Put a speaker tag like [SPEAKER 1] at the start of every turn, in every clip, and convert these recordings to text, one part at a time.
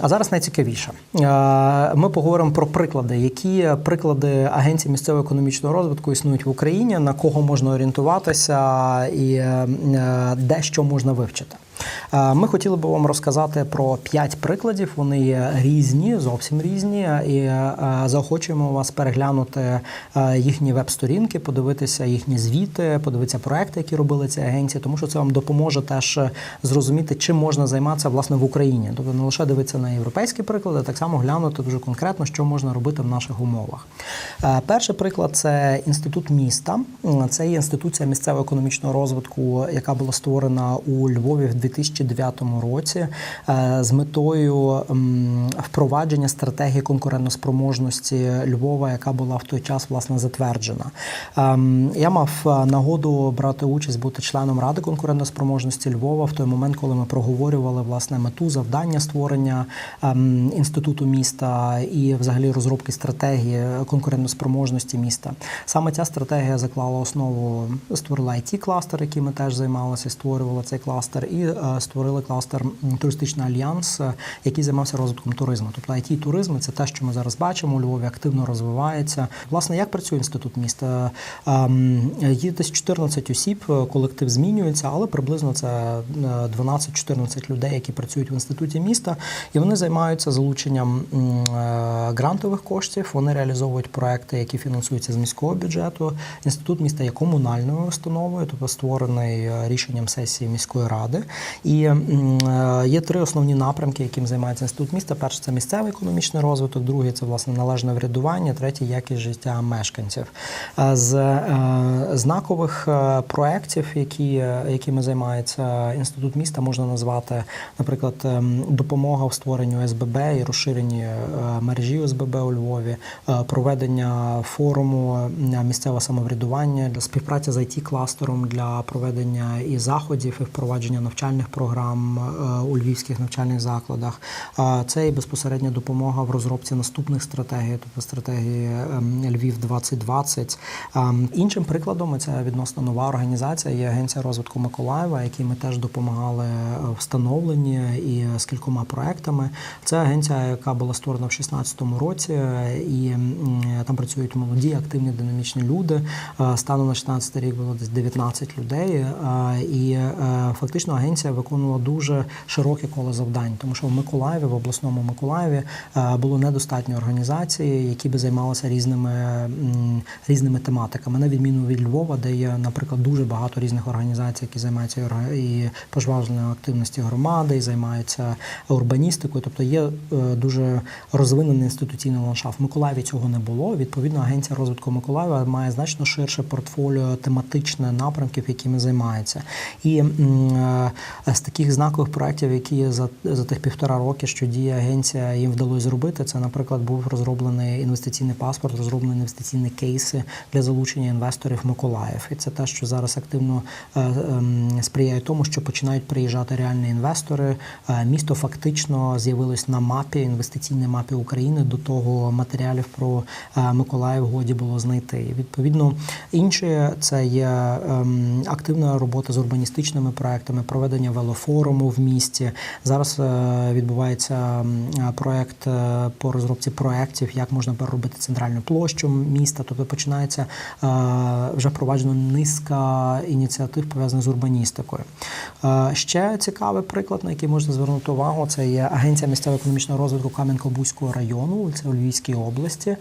[SPEAKER 1] А зараз найцікавіше. Е, Ми поговоримо про приклади, які приклади агенції місцевого економічного розвитку існують в Україні, на кого можна орієнтуватися і е, де що можна вивчити. Е, Ми хотіли би вам розказати про п'ять прикладів. Вони є різні, зовсім різні, і е, заохочуємо вас переглянути е, їхні веб-сторінки, подивитися їхні звіти, подивитися проекти, які робили ці агенції, тому що це вам допоможе теж зрозуміти, чим можна займатися власне в Україні. Тобто не лише дивитися на європейські приклади, а так само глянути дуже конкретно, що можна робити в наших умовах. Перший приклад це інститут міста. Це є інституція місцевого економічного розвитку, яка була створена у Львові в 2009 році е, з метою впровадження стратегії конкурентоспроможності Львова, яка була в той час власне затверджена. Ем, Я мав е, нагоду брати участь, бути членом ради конкурентоспроможності Львова в той момент, коли ми проговорювали власне мету завдання створення ем, інституту міста і взагалі розробки стратегії конкурентоспроможності міста. Саме ця стратегія заклала основу, створила it кластер який ми теж займалися, створювали цей кластер, і е, створили кластер туристичний альянс, е, який займався розвитком туризму. Тобто it туризм це те, що ми зараз бачимо. У Львові активно розвивається. Власне, як працює інститут міста? Ем, Є десь 14 осіб, е, колектив змінюється, але приблизно це е, 12-14 людей, які працюють в інституті міста, і вони займаються залученням е, грантових коштів. Вони реалізовують проекти, які фінансуються з міського бюджету. Інститут міста є комунальною установою, тобто створений е, рішенням сесії міської ради. І е, є три основні напрямки, яким займається інститут міста. Перший це місцевий економічний розвиток, другий це власне належне врядування, третій якість життя мешканців. Е, З е, знакових проєктів, які, якими займається інститут міста, можна назвати, наприклад, ем, допомога в створенню СББ і розширенні мережі ОСББ у Львові, проведення форуму місцевого самоврядування для співпраці з it кластером для проведення і заходів, і впровадження навчальних програм е, у львівських навчальних закладах. Це і безпосередня допомога в розробці наступних стратегій, тобто стратегії ем, Львів 2020. Ем, Іншим прикладом це відносно нова організація є Агенція розвитку Миколаєва, якій ми теж допомагали е, встановленні і з кількома проектами. Це агенція, яка була створена в 2016 році, е, і там працюють молоді, активні, динамічні люди. Е, Станом на 16 рік було десь 19 людей, е, і е, фактично агенція виконувала дуже широке коло завдань, тому що в Миколаєві, в обласному Миколаєві, е, було недостатньо організацій, які би займалися різними різними тематиками, на відміну від Львова, де є, наприклад, дуже багато різних організацій, які займаються і орга- активності громади, і займаються урбаністикою. Тобто є е, дуже розвинений інституційний ландшафт. В Миколаєві цього не було. Відповідно, агенція розвитку Миколаєва має значно ширше портфоліо тематичне напрямків, якими займається. І е, з таких знакових проєктів, які за, за тих півтора роки, що діє агенція, їм вдалося зробити, це, наприклад, був розроблений інвестиційний паспорт, розроблені інвестиційні кейси для залучення інвесторів Миколаїв. І це те, що зараз активно е, ем, сприяє тому, що починають приїжджати реальні інвестори. Е, Місто фактично з'явилось на мапі, інвестиційній мапі України. До того матеріалів про е, Миколаїв годі було знайти. І, Відповідно, інші це є ем, активна робота з урбаністичними проектами, проведення велофоруму в місті. Зараз е, відбувається е, проект е, по розробці проєктів, як можна переробити центральну площу міста. Тобто починається вже впроваджено низка ініціатив пов'язаних з урбаністикою. Ще цікавий приклад, на який можна звернути увагу, це є агенція місцевого економічного розвитку Кам'янко-Бузького району, це у Львівській області.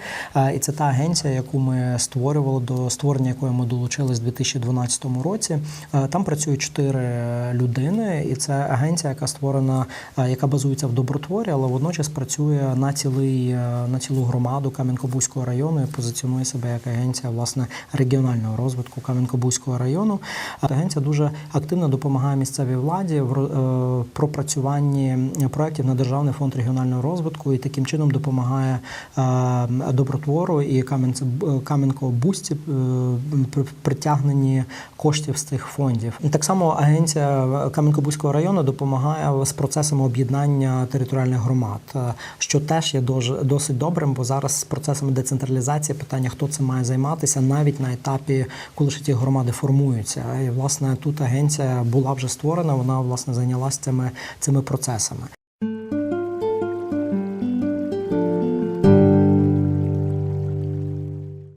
[SPEAKER 1] І це та агенція, яку ми створювали до створення якої ми долучились у 2012 році. Там працюють чотири людини, і це агенція, яка створена, е, яка базується в добротворі, але водночас працює на цілий е, на цілу громаду Кам'янко-Бузького району і позиціонує себе як агенція власне регіонального розвитку Кам'янко-Бузького району. Е, Агенція дуже активно допомагає місцевій владі в пропрацюванні проєктів на державний фонд регіонального розвитку і таким чином допомагає добротвору і е, притягненні коштів з цих фондів. Так само агенція Кам'янко-Бузького району допомагає з процесами об'єднання територіальних громад, е, що теж є досить добрим, бо зараз з процесами децентралізації питання, хто це має займатися, навіть на етапі, коли ще ті громади формуються. І власне тут агенція була вже створена, вона власне зайнялася цими цими процесами.